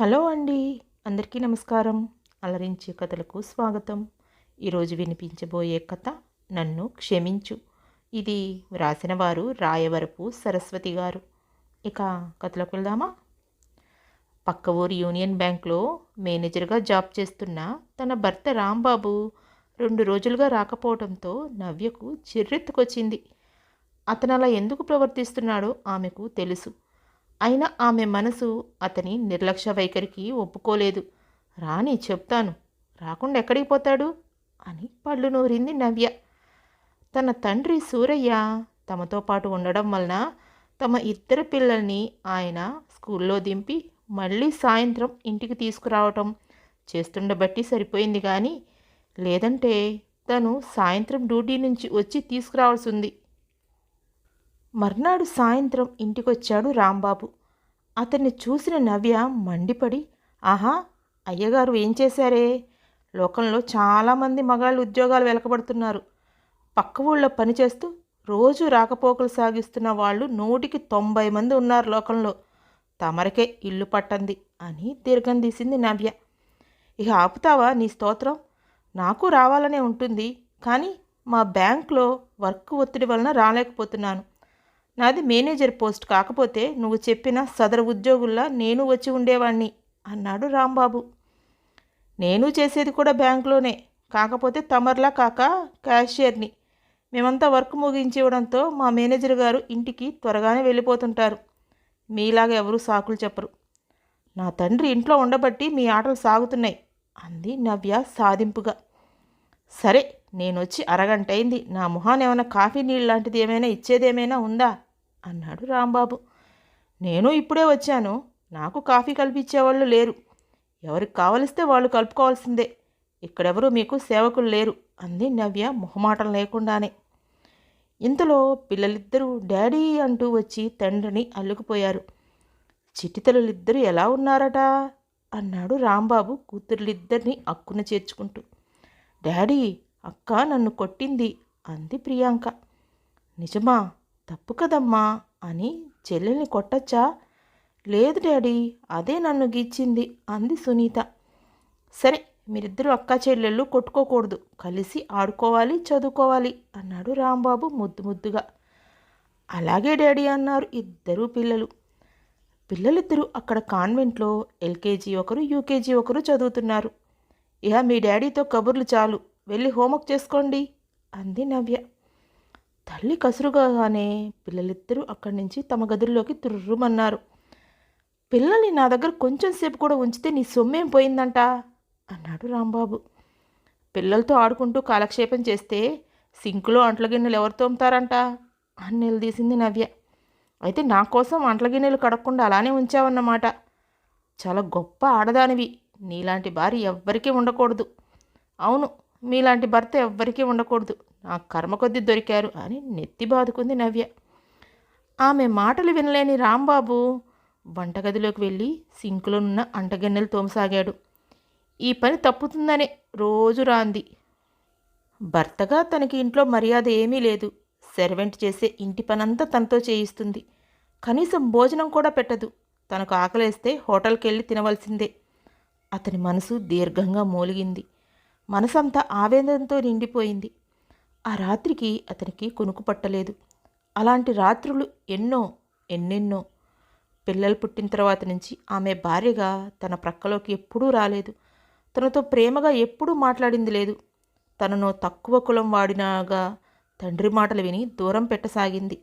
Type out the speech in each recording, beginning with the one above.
Hello అండి. అందరికీ నమస్కారం. అలరించే కథలకు స్వాగతం. ఈరోజు వినిపించబోయే కథ నన్ను క్షమించు. ఇది వ్రాసిన వారు రాయవరపు సరస్వతి గారు. ఇక కథలకు వెళ్దామా? పక్క ఊరి యూనియన్ బ్యాంక్లో మేనేజర్గా జాబ్ చేస్తున్న తన భర్త రాంబాబు రెండు రోజులుగా రాకపోవడంతో నవ్యకు చిర్రెత్తుకొచ్చింది. అతను అలా ఎందుకు ప్రవర్తిస్తున్నాడో ఆమెకు తెలుసు. అయినా ఆమె మనసు అతని నిర్లక్ష్య వైఖరికి ఒప్పుకోలేదు. రాని చెప్తాను రాకుండా ఎక్కడికి పోతాడు? అని పళ్ళు నూరింది నవ్య. తన తండ్రి సూరయ్య తమతో పాటు ఉండడం వలన తమ ఇద్దరు పిల్లల్ని ఆయన స్కూల్లో దింపి మళ్ళీ సాయంత్రం ఇంటికి తీసుకురావటం చేస్తుండబట్టి సరిపోయింది కానీ లేదంటే తను సాయంత్రం డ్యూటీ నుంచి వచ్చి తీసుకురావాల్సి ఉంది. మర్నాడు సాయంత్రం ఇంటికొచ్చాడు రాంబాబు. అతన్ని చూసిన నవ్య మండిపడి ఆహా అయ్యగారు ఏం చేశారే? లోకంలో చాలామంది మగాళ్ళు ఉద్యోగాలు వెలకబడుతున్నారు. పక్క ఊళ్ళో పనిచేస్తూ రోజు రాకపోకలు సాగిస్తున్న వాళ్ళు నూటికి తొంభై మంది ఉన్నారు లోకంలో. తమరకే ఇల్లు పట్టంది అని దీర్ఘం తీసింది నవ్య. ఇక ఆపుతావా నీ స్తోత్రం? నాకు రావాలనే ఉంటుంది కానీ మా బ్యాంక్లో వర్క్ ఒత్తిడి వలన రాలేకపోతున్నాను. నాది మేనేజర్ పోస్ట్ కాకపోతే నువ్వు చెప్పిన సదరు ఉద్యోగుల్లా నేను వచ్చి ఉండేవాణ్ణి అన్నాడు రాంబాబు. నేను చేసేది కూడా బ్యాంకులోనే కాకపోతే తమర్లా కాక క్యాషియర్ని. మేమంతా వర్క్ ముగించి ఇవ్వడంతో మా మేనేజర్ గారు ఇంటికి త్వరగానే వెళ్ళిపోతుంటారు. మీలాగా ఎవరు సాకులు చెప్పరు. నా తండ్రి ఇంట్లో ఉండబట్టి మీ ఆటలు సాగుతున్నాయి అంది నవ్య సాధింపుగా. సరే నేను వచ్చి అరగంట అయింది నా మొహాన్ ఏమైనా కాఫీ నీళ్ళు లాంటిది ఏమైనా ఇచ్చేదేమైనా ఉందా? అన్నాడు రాంబాబు. నేను ఇప్పుడే వచ్చాను. నాకు కాఫీ కల్పించేవాళ్ళు లేరు. ఎవరికి కావలిస్తే వాళ్ళు కలుపుకోవాల్సిందే. ఇక్కడెవరూ మీకు సేవకులు లేరు అంది నవ్య మొహమాటం లేకుండానే. ఇంతలో పిల్లలిద్దరూ డాడీ అంటూ వచ్చి తండ్రిని అల్లుకుపోయారు. చిట్టితల్లిద్దరూ ఎలా ఉన్నారట? అన్నాడు రాంబాబు కూతుర్లిద్దరిని అక్కున చేర్చుకుంటూ. డాడీ అక్క నన్ను కొట్టింది అంది ప్రియాంక. నిజమా? తప్పు కదమ్మా అని చెల్లెల్ని కొట్టచ్చా? లేదు డాడీ అదే నన్ను గీచింది అంది సునీత. సరే మీరిద్దరూ అక్క చెల్లెళ్ళు కొట్టుకోకూడదు. కలిసి ఆడుకోవాలి చదువుకోవాలి అన్నాడు రాంబాబు ముద్దు ముద్దుగా. అలాగే డాడీ అన్నారు ఇద్దరు పిల్లలు. పిల్లలిద్దరూ అక్కడ కాన్వెంట్లో ఎల్కేజీ ఒకరు యూకేజీ ఒకరు చదువుతున్నారు. ఇక మీ డాడీతో కబుర్లు చాలు. వెళ్ళి హోంవర్క్ చేసుకోండి అంది నవ్య. తల్లి కసురుగానే పిల్లలిద్దరూ అక్కడి నుంచి తమ గదుల్లోకి తుర్రుమన్నారు. పిల్లల్ని నా దగ్గర కొంచెం సేపు కూడా ఉంచితే నీ సొమ్మేం పోయిందంట? అన్నాడు రాంబాబు. పిల్లలతో ఆడుకుంటూ కాలక్షేపం చేస్తే సింకులో అంట్ల గిన్నెలు ఎవరు తోముతారంట? అని నిలదీసింది నవ్య. అయితే నా కోసం అంట్ల గిన్నెలు కడగకుండా అలానే ఉంచావన్నమాట. చాలా గొప్ప ఆడదానివి. నీలాంటి భార్య ఎవ్వరికీ ఉండకూడదు. అవును మీలాంటి భర్త ఎవ్వరికీ ఉండకూడదు. నా కర్మ కొద్దీ దొరికారు అని నెత్తి బాదుకుంది నవ్య. ఆమె మాటలు వినలేని రాంబాబు వంటగదిలోకి వెళ్ళి సింకులో ఉన్న అంటగిన్నెలు తోమసాగాడు. ఈ పని తప్పుతుందనే రోజు రాంది. భర్తగా తనకి ఇంట్లో మర్యాద ఏమీ లేదు. సెర్వెంట్ చేసే ఇంటి పనంతా తనతో చేయిస్తుంది. కనీసం భోజనం కూడా పెట్టదు. తనకు ఆకలేస్తే హోటల్కి వెళ్ళి తినవలసిందే. అతని మనసు దీర్ఘంగా మూలిగింది. మనసంతా ఆవేదనతో నిండిపోయింది. ఆ రాత్రికి అతనికి కొనుకు పట్టలేదు. అలాంటి రాత్రులు ఎన్నో ఎన్నెన్నో. పిల్లలు పుట్టిన తర్వాత నుంచి ఆమె భార్యగా తన ప్రక్కలోకి ఎప్పుడూ రాలేదు. తనతో ప్రేమగా ఎప్పుడూ మాట్లాడింది లేదు. తనను తక్కువ కులం వాడినాగా తండ్రి మాటలు విని దూరం పెట్టసాగింది.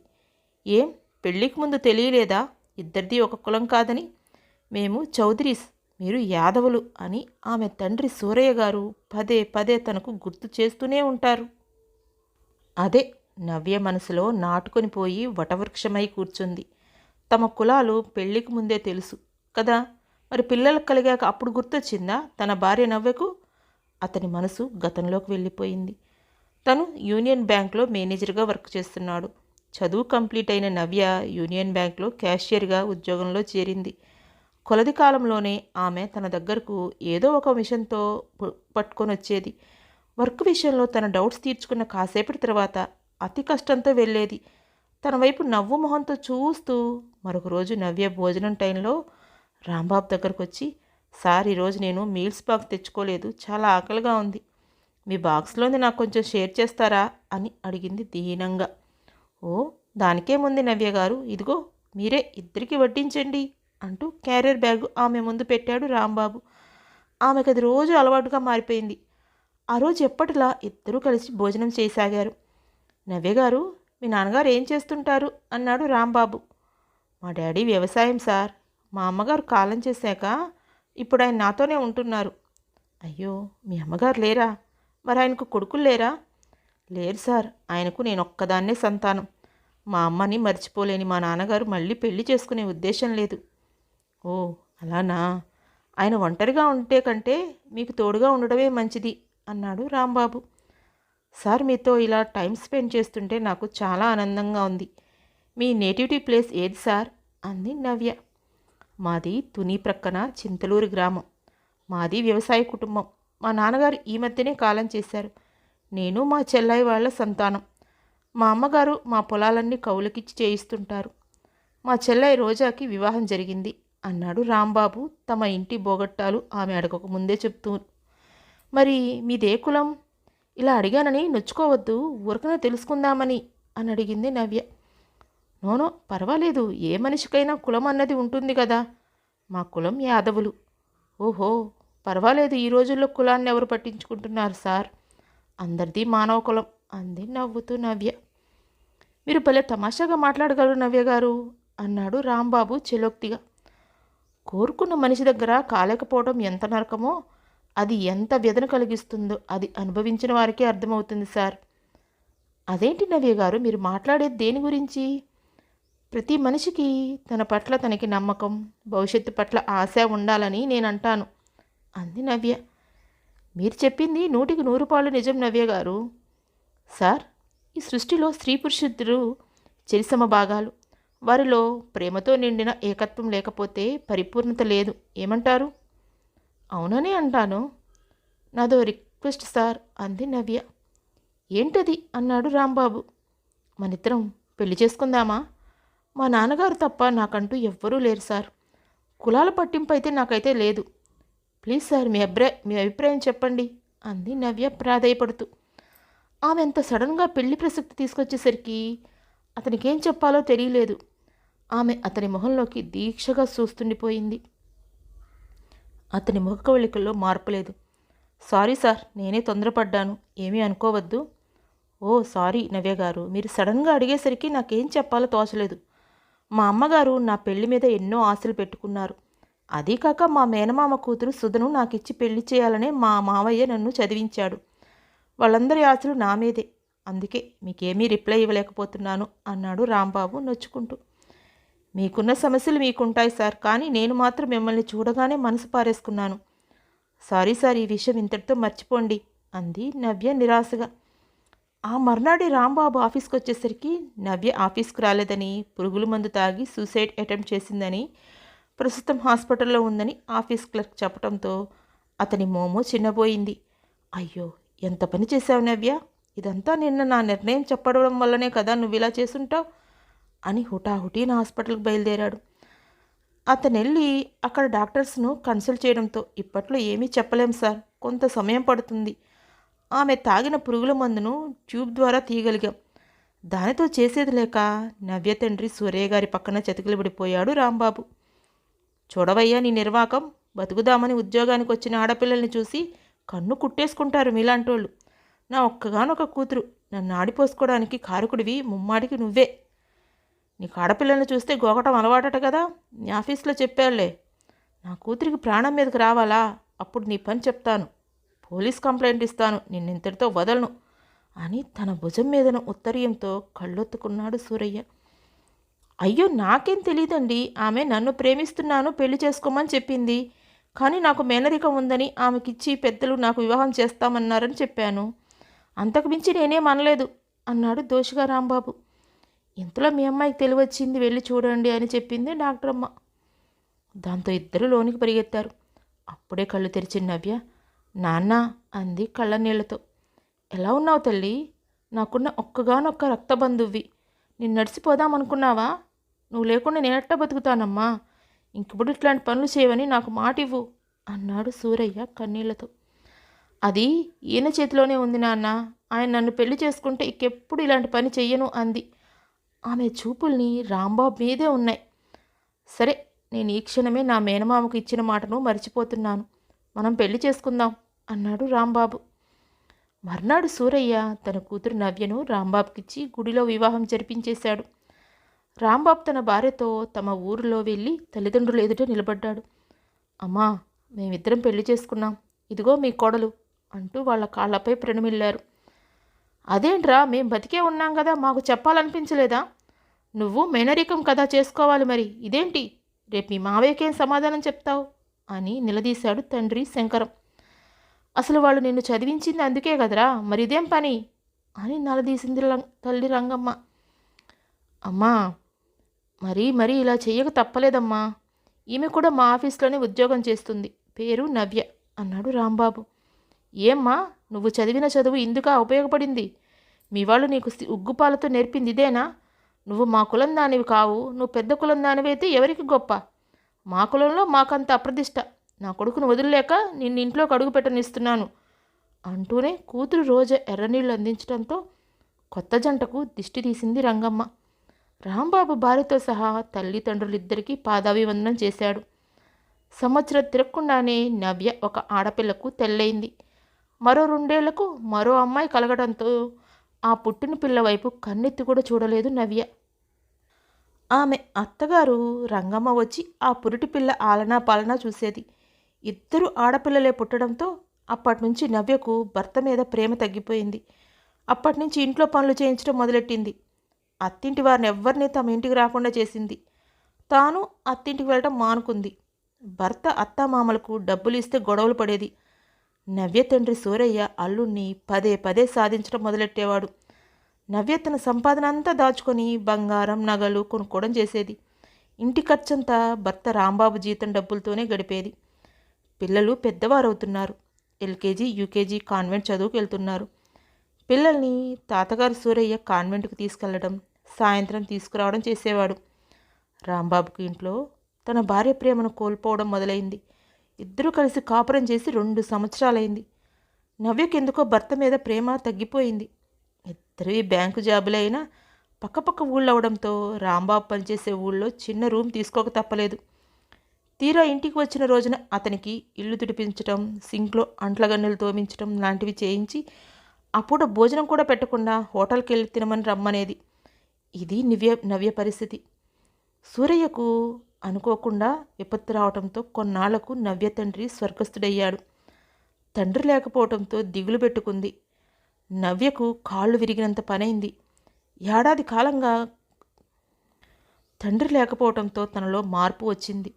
ఏం? పెళ్ళికి ముందు తెలియలేదా? ఇద్దరిది ఒక కులం కాదని? మేము చౌదరీస్ మీరు యాదవులు అని ఆమె తండ్రి సూరయ్య గారు పదే పదే తనకు గుర్తు చేస్తూనే ఉంటారు. అదే నవ్య మనసులో నాటుకొని పోయి వటవృక్షమై కూర్చుంది. తమ కులాలు పెళ్ళికి ముందే తెలుసు కదా. మరి పిల్లలకు కలిగాక అప్పుడు గుర్తొచ్చిందా తన భార్య నవ్యకు? అతని మనసు గతంలోకి వెళ్ళిపోయింది. తను యూనియన్ బ్యాంక్లో మేనేజర్గా వర్క్ చేస్తున్నాడు. చదువు కంప్లీట్ అయిన నవ్య యూనియన్ బ్యాంక్లో క్యాషియర్గా ఉద్యోగంలో చేరింది. కొలది కాలంలోనే ఆమె తన దగ్గరకు ఏదో ఒక విషయంతో పట్టుకొని వచ్చేది వర్క్ విషయంలో తన డౌట్స్ తీర్చుకున్న కాసేపటి తర్వాత అతి కష్టంతో వెళ్ళేది. తన వైపు నవ్వు మొహంతో చూస్తూ మరొక రోజు నవ్య భోజనం టైంలో రాంబాబు దగ్గరకు వచ్చి సార్ ఈరోజు నేను మీల్స్ బాక్స్ తెచ్చుకోలేదు. చాలా ఆకలిగా ఉంది. మీ బాక్స్లోని నాకు కొంచెం షేర్ చేస్తారా? అని అడిగింది దీనంగా. ఓ దానికేముంది నవ్య గారు. ఇదిగో మీరే ఇద్దరికి వడ్డించండి. అంటూ క్యారియర్ బ్యాగ్ ఆమె ముందు పెట్టాడు రాంబాబు. ఆమెకు అది రోజు అలవాటుగా మారిపోయింది. ఆ రోజు ఎప్పటిలా ఇద్దరూ కలిసి భోజనం చేయసాగారు నవ్య గారు మీ నాన్నగారు ఏం చేస్తుంటారు? అన్నాడు రాంబాబు. మా డాడీ వ్యవసాయం సార్. మా అమ్మగారు కాలం చేశాక ఇప్పుడు ఆయన నాతోనే ఉంటున్నారు. అయ్యో మీ అమ్మగారు లేరా? మరి ఆయనకు కొడుకులు లేరా? లేరు సార్. ఆయనకు నేను ఒక్కదాన్నే సంతానం. మా అమ్మని మర్చిపోలేని మా నాన్నగారు మళ్ళీ పెళ్ళి చేసుకునే ఉద్దేశం లేదు. ఓ అలానా? ఆయన ఒంటరిగా ఉంటే కంటే మీకు తోడుగా ఉండడమే మంచిది అన్నాడు రాంబాబు. సార్ మీతో ఇలా టైం స్పెండ్ చేస్తుంటే నాకు చాలా ఆనందంగా ఉంది. మీ నేటివిటీ ప్లేస్ ఏది సార్? అంది నవ్య. మాది తుని ప్రక్కన చింతలూరు గ్రామం. మాది వ్యవసాయ కుటుంబం. మా నాన్నగారు ఈ మధ్యనే కాలం చేశారు. నేను మా చెల్లాయి వాళ్ళ సంతానం. మా అమ్మగారు మా పొలాలన్నీ కౌలుకిచ్చి చేయిస్తుంటారు. మా చెల్లాయి రోజాకి వివాహం జరిగింది. అన్నాడు రాంబాబు. తమ ఇంటి బోగట్టాలు ఆమె అడగక ముందే చెప్తూ మరి మీదే కులం? ఇలా అడిగానని నొచ్చుకోవద్దు. ఊరకనే తెలుసుకుందామని అని అడిగింది నవ్య. నోనో పర్వాలేదు. ఏ మనిషికైనా కులం అన్నది ఉంటుంది కదా. మా కులం యాదవులు. ఓహో పర్వాలేదు. ఈ రోజుల్లో కులాన్ని ఎవరు పట్టించుకుంటున్నారు సార్? అందరిది మానవ కులం అంది నవ్వుతూ నవ్య. మీరు భలే తమాషాగా మాట్లాడగలరు నవ్య గారు అన్నాడు రాంబాబు చెలోక్తిగా. కోరుకున్న మనిషి దగ్గర కాలేకపోవడం ఎంత నరకమో అది ఎంత వ్యధన కలిగిస్తుందో అది అనుభవించిన వారికే అర్థమవుతుంది సార్. అదేంటి నవ్య గారు మీరు మాట్లాడేది దేని గురించి? ప్రతి మనిషికి తన పట్ల తనకి నమ్మకం భవిష్యత్తు పట్ల ఆశ ఉండాలని నేను అంటాను. అంది నవ్య. మీరు చెప్పింది నూటికి నూరు పాళ్ళు నిజం నవ్య గారు. సార్ ఈ సృష్టిలో స్త్రీ పురుషుద్ధులు చెరిసమ భాగాలు వారిలో ప్రేమతో నిండిన ఏకత్వం లేకపోతే పరిపూర్ణత లేదు. ఏమంటారు? అవుననే అంటాను. నాదో రిక్వెస్ట్ సార్ అంది నవ్య. ఏంటది? అన్నాడు రాంబాబు. మనిద్దరం పెళ్ళి చేసుకుందామా? మా నాన్నగారు తప్ప నాకంటూ ఎవ్వరూ లేరు సార్. కులాల పట్టింపు అయితే నాకైతే లేదు. ప్లీజ్ సార్ మీ అభిప్రాయ మీ అభిప్రాయం చెప్పండి అంది నవ్య ప్రాధాయపడుతూ. ఆమె ఎంత సడన్గా పెళ్ళి ప్రసక్తి తీసుకొచ్చేసరికి అతనికేం చెప్పాలో తెలియలేదు. ఆమె అతని మొహంలోకి దీక్షగా చూస్తుండిపోయింది. అతని ముఖ కవళికల్లో మార్పు లేదు. సారీ సార్ నేనే తొందరపడ్డాను. ఏమీ అనుకోవద్దు. ఓ సారీ నవ్య గారు మీరు సడన్గా అడిగేసరికి నాకేం చెప్పాలో తోచలేదు. మా అమ్మగారు నా పెళ్ళి మీద ఎన్నో ఆశలు పెట్టుకున్నారు. అదీ కాక మా మేనమామ కూతురు సుధను నాకిచ్చి పెళ్ళి చేయాలనే మా మావయ్య నన్ను చదివించాడు. వాళ్ళందరి ఆశలు నా మీదే. అందుకే మీకేమీ రిప్లై ఇవ్వలేకపోతున్నాను అన్నాడు రాంబాబు నొచ్చుకుంటూ. మీకున్న సమస్యలు మీకుంటాయి సార్ కానీ నేను మాత్రం మిమ్మల్ని చూడగానే మనసు పారేసుకున్నాను. సారీ సార్ ఈ విషయం ఇంతటితో మర్చిపోండి అంది నవ్య నిరాశగా. ఆ మర్నాడే రాంబాబు ఆఫీస్కి వచ్చేసరికి నవ్య ఆఫీస్కి రాలేదని పురుగుల మందు తాగి సూసైడ్ అటెంప్ట్ చేసిందని ప్రస్తుతం హాస్పిటల్లో ఉందని ఆఫీస్ క్లర్క్ చెప్పడంతో అతని మోమో చిన్నబోయింది. అయ్యో ఎంత పని చేశావు నవ్య? ఇదంతా నిన్న నా నిర్ణయం చెప్పడం వల్లనే కదా నువ్వు ఇలా చేసుంటావు? అని హుటాహుటీన హాస్పిటల్కి బయలుదేరాడు. అతను వెళ్ళి అక్కడ డాక్టర్స్ను కన్సల్ట్ చేయడంతో ఇప్పట్లో ఏమీ చెప్పలేం సార్ కొంత సమయం పడుతుంది. ఆమె తాగిన పురుగుల మందును ట్యూబ్ ద్వారా తీయగలిగాం. దానితో చేసేది లేక నవ్య తండ్రి సూర్య గారి పక్కన చతికిలబడిపోయాడు రాంబాబు. చూడవయ్యా నీ నిర్వాకం బతుకుదామని ఉద్యోగానికి వచ్చిన ఆడపిల్లల్ని చూసి కన్ను కుట్టేసుకుంటారు మీలాంటోళ్ళు. నా ఒక్కగానొక కూతురు నన్ను ఆడిపోసుకోవడానికి కారకుడివి ముమ్మాడికి నువ్వే. నీకు ఆడపిల్లల్ని చూస్తే గోగటం అలవాటట కదా. నీ ఆఫీస్లో చెప్పాళ్ళే నా కూతురికి ప్రాణం మీదకి రావాలా? అప్పుడు నీ పని చెప్తాను. పోలీస్ కంప్లైంట్ ఇస్తాను. నిన్నింతటితో వదలను అని తన భుజం మీదన ఉత్తరీయంతో కళ్ళొత్తుకున్నాడు సూరయ్య. అయ్యో నాకేం తెలియదండి ఆమె నన్ను ప్రేమిస్తున్నాను పెళ్ళి చేసుకోమని చెప్పింది. కానీ నాకు మేనరికం ఉందని ఆమెకిచ్చి పెద్దలు నాకు వివాహం చేస్తామన్నారని చెప్పాను. అంతకు మించి నేనేం అనలేదు అన్నాడు దోషిగా రాంబాబు. ఇంతలో మీ అమ్మాయికి తెలివచ్చింది? వెళ్ళి చూడండి అని చెప్పింది డాక్టర్ అమ్మ దాంతో ఇద్దరు లోనికి పరిగెత్తారు. అప్పుడే కళ్ళు తెరిచిన నవ్య నాన్న అంది కళ్ళ నీళ్ళతో ఎలా ఉన్నావు తల్లి? నాకున్న ఒక్కగానొక్క రక్తబంధువ్వి. నేను నడిచిపోదామనుకున్నావా నువ్వు లేకుండా నేనెట్ట బతుకుతానమ్మా? ఇంకప్పుడు ఇట్లాంటి పనులు చేయవని నాకు మాట ఇవ్వు అన్నాడు సూరయ్య కన్నీళ్ళతో అది ఈయన చేతిలోనే ఉంది నాన్న. ఆయన నన్ను పెళ్ళి చేసుకుంటే ఇంకెప్పుడు ఇలాంటి పని చెయ్యను అంది. ఆమె చూపుల్ని రాంబాబు మీదే ఉన్నాయి. సరే నేను ఈ క్షణమే నా మేనమామకు ఇచ్చిన మాటను మర్చిపోతున్నాను. మనం పెళ్ళి చేసుకుందాం అన్నాడు రాంబాబు. మర్నాడు సూరయ్య తన కూతురు నవ్యను రాంబాబుకిచ్చి గుడిలో వివాహం జరిపించేశాడు. రాంబాబు తన భార్యతో తమ ఊరిలో వెళ్ళి తల్లిదండ్రులు ఎదుట నిలబడ్డాడు. అమ్మా మేమిద్దరం పెళ్ళి చేసుకున్నాం. ఇదిగో మీ కోడలు అంటూ వాళ్ళ కాళ్ళపై ప్రణమిల్లారు. అదేంట్రా మేం బతికే ఉన్నాం కదా మాకు చెప్పాలనిపించలేదా? నువ్వు మేనరికం కదా చేసుకోవాలి మరి ఇదేంటి? రేపు మీ మావయ్యకేం సమాధానం చెప్తావు? అని నిలదీశాడు తండ్రి శంకరం. అసలు వాళ్ళు నిన్ను చదివించింది అందుకే కదరా మరి ఇదేం పని? అని నిలదీసింది తల్లి రంగమ్మ. అమ్మా మరీ మరీ ఇలా చెయ్యక తప్పలేదమ్మా. ఈమె కూడా మా ఆఫీస్లోనే ఉద్యోగం చేస్తుంది. పేరు నవ్య అన్నాడు రాంబాబు. ఏమ్మా నువ్వు చదివిన చదువు ఇందుకా ఉపయోగపడింది? మీ వాళ్ళు నీకు ఉగ్గుపాలతో నేర్పింది ఇదేనా? నువ్వు మా కులం దానివి కావు నువ్వు పెద్ద కులం దానివైతే ఎవరికి గొప్ప? మా కులంలో మాకంత అప్రదిష్ట నా కొడుకును వదిలేక నిన్ను ఇంట్లోకి అడుగు పెట్టనిస్తున్నాను. అంటూనే కూతురు రోజు ఎర్రనీళ్ళు అందించడంతో కొత్త జంటకు దిష్టి తీసింది రంగమ్మ. రాంబాబు భార్యతో సహా తల్లిదండ్రులిద్దరికీ పాదాభివందనం చేశాడు. సంవత్సరం తిరగకుండానే నవ్య ఒక ఆడపిల్లకు తెల్లయింది. మరో రెండేళ్ళకు మరో అమ్మాయి కలగడంతో ఆ పుట్టిన పిల్ల వైపు కన్నెత్తి కూడా చూడలేదు నవ్య. ఆమె అత్తగారు రంగమ్మ వచ్చి ఆ పురిటి పిల్ల ఆలనా పాలనా చూసేది. ఇద్దరు ఆడపిల్లలే పుట్టడంతో అప్పటి నుంచి నవ్యకు భర్త మీద ప్రేమ తగ్గిపోయింది. అప్పటి నుంచి ఇంట్లో పనులు చేయించడం మొదలెట్టింది. అత్తింటి వారిని ఎవ్వరిని తమ ఇంటికి రాకుండా చేసింది. తాను అత్తింటికి వెళ్ళడం మానుకుంది. భర్త అత్తామామలకు డబ్బులు ఇస్తే గొడవలు పడేది. నవ్య తండ్రి సూరయ్య అల్లుణ్ణి పదే పదే సాధించడం మొదలెట్టేవాడు. నవ్య తన సంపాదన అంతా దాచుకొని బంగారం నగలు కొనుక్కోవడం చేసేది. ఇంటి ఖర్చంతా భర్త రాంబాబు జీతం డబ్బులతోనే గడిపేది. పిల్లలు పెద్దవారవుతున్నారు. ఎల్కేజీ యూకేజీ కాన్వెంట్ చదువుకు వెళ్తున్నారు. పిల్లల్ని తాతగారు సూరయ్య కాన్వెంట్కి తీసుకెళ్ళడం సాయంత్రం తీసుకురావడం చేసేవాడు. రాంబాబుకి ఇంట్లో తన భార్య ప్రేమను కోల్పోవడం మొదలైంది. ఇద్దరూ కలిసి కాపురం చేసి రెండు సంవత్సరాలైంది. నవ్యకెందుకో భర్త మీద ప్రేమ తగ్గిపోయింది. ఇద్దరివి బ్యాంకు జాబులే అయినా పక్కపక్క ఊళ్ళు అవడంతో రాంబాబు పనిచేసే ఊళ్ళో చిన్న రూమ్ తీసుకోక తప్పలేదు. తీరా ఇంటికి వచ్చిన రోజున అతనికి ఇల్లు తుడిపించటం సింక్లో అంట్లగన్నెలు తోమించటం లాంటివి చేయించి అప్పుడు భోజనం కూడా పెట్టకుండా హోటల్కి వెళ్ళి తినమని రమ్మనేది. ఇది నివ్య నవ్య పరిస్థితి. సూరయ్యకు అనుకోకుండా విపత్తు రావడంతో కొన్నాళ్ళకు నవ్య తండ్రి స్వర్గస్థుడయ్యాడు. తండ్రి లేకపోవడంతో దిగులు పెట్టుకుంది. నవ్యకు కాళ్ళు విరిగినంత పనైంది. ఏడాది కాలంగా తండ్రి లేకపోవడంతో తనలో మార్పు వచ్చింది.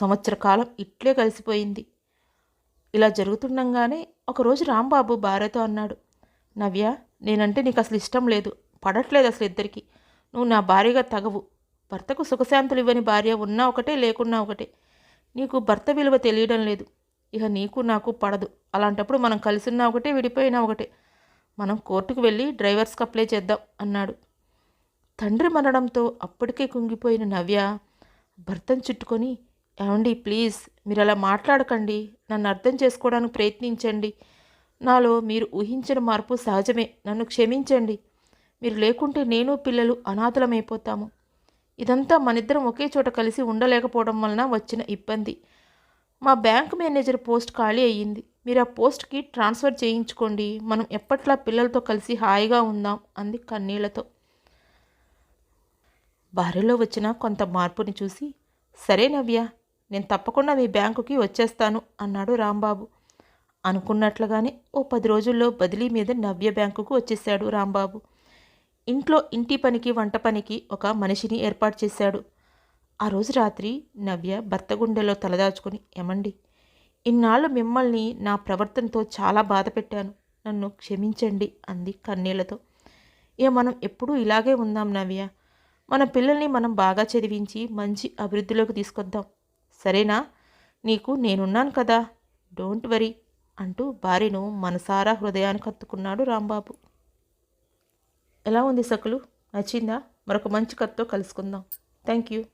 సంవత్సర కాలం ఇట్లే కలిసిపోయింది. ఇలా జరుగుతుండగానే ఒకరోజు రాంబాబు భార్యతో అన్నాడు నవ్య నేనంటే నీకు అసలు ఇష్టం లేదు. పడట్లేదు అసలు ఇద్దరికి. నువ్వు నా భార్యగా తగవు. భర్తకు సుఖశాంతులు ఇవ్వని భార్య ఉన్నా ఒకటే లేకున్నా ఒకటే. నీకు భర్త విలువ తెలియడం లేదు. ఇక నీకు నాకు పడదు. అలాంటప్పుడు మనం కలిసిన్నా ఒకటే విడిపోయినా ఒకటే. మనం కోర్టుకు వెళ్ళి డ్రైవర్స్కి అప్లై చేద్దాం అన్నాడు. తండ్రి మరణంతో అప్పటికే కుంగిపోయిన నవ్య భర్తను చుట్టుకొని ఏమండి ప్లీజ్ మీరు అలా మాట్లాడకండి. నన్ను అర్థం చేసుకోవడానికి ప్రయత్నించండి. నాలో మీరు ఊహించిన మార్పు సహజమే. నన్ను క్షమించండి. మీరు లేకుంటే నేను పిల్లలు అనాథలమైపోతాము. ఇదంతా మనిద్దరం ఒకే చోట కలిసి ఉండలేకపోవడం వలన వచ్చిన ఇబ్బంది. మా బ్యాంక్ మేనేజర్ పోస్ట్ ఖాళీ అయ్యింది. మీరు ఆ పోస్ట్కి ట్రాన్స్ఫర్ చేయించుకోండి. మనం ఎప్పట్లా పిల్లలతో కలిసి హాయిగా ఉందాం? అంది కన్నీళ్ళతో. భార్యలో వచ్చిన కొంత మార్పుని చూసి సరే నవ్య నేను తప్పకుండా మీ బ్యాంకుకి వచ్చేస్తాను అన్నాడు రాంబాబు. అనుకున్నట్లుగానే ఓ పది రోజుల్లో బదిలీ మీద నవ్య బ్యాంకుకు వచ్చేశాడు రాంబాబు. ఇంట్లో ఇంటి పనికి వంట పనికి ఒక మనిషిని ఏర్పాటు చేశాడు. ఆ రోజు రాత్రి నవ్య భర్త గుండెలో తలదాచుకుని ఏమండి ఇన్నాళ్ళు మిమ్మల్ని నా ప్రవర్తనతో చాలా బాధ పెట్టాను. నన్ను క్షమించండి అంది కన్నీళ్ళతో. ఇక మనం ఎప్పుడూ ఇలాగే ఉందాం నవ్య. మన పిల్లల్ని మనం బాగా చదివించి మంచి అభివృద్ధిలోకి తీసుకొద్దాం. సరేనా? నీకు నేనున్నాను కదా. డోంట్ వరీ అంటూ భార్యను మనసారా హృదయానికి హత్తుకున్నాడు రాంబాబు. ఎలా ఉంది సకులు? నచ్చిందా? మరొక మంచి కథతో కలుసుకుందాం. Thank you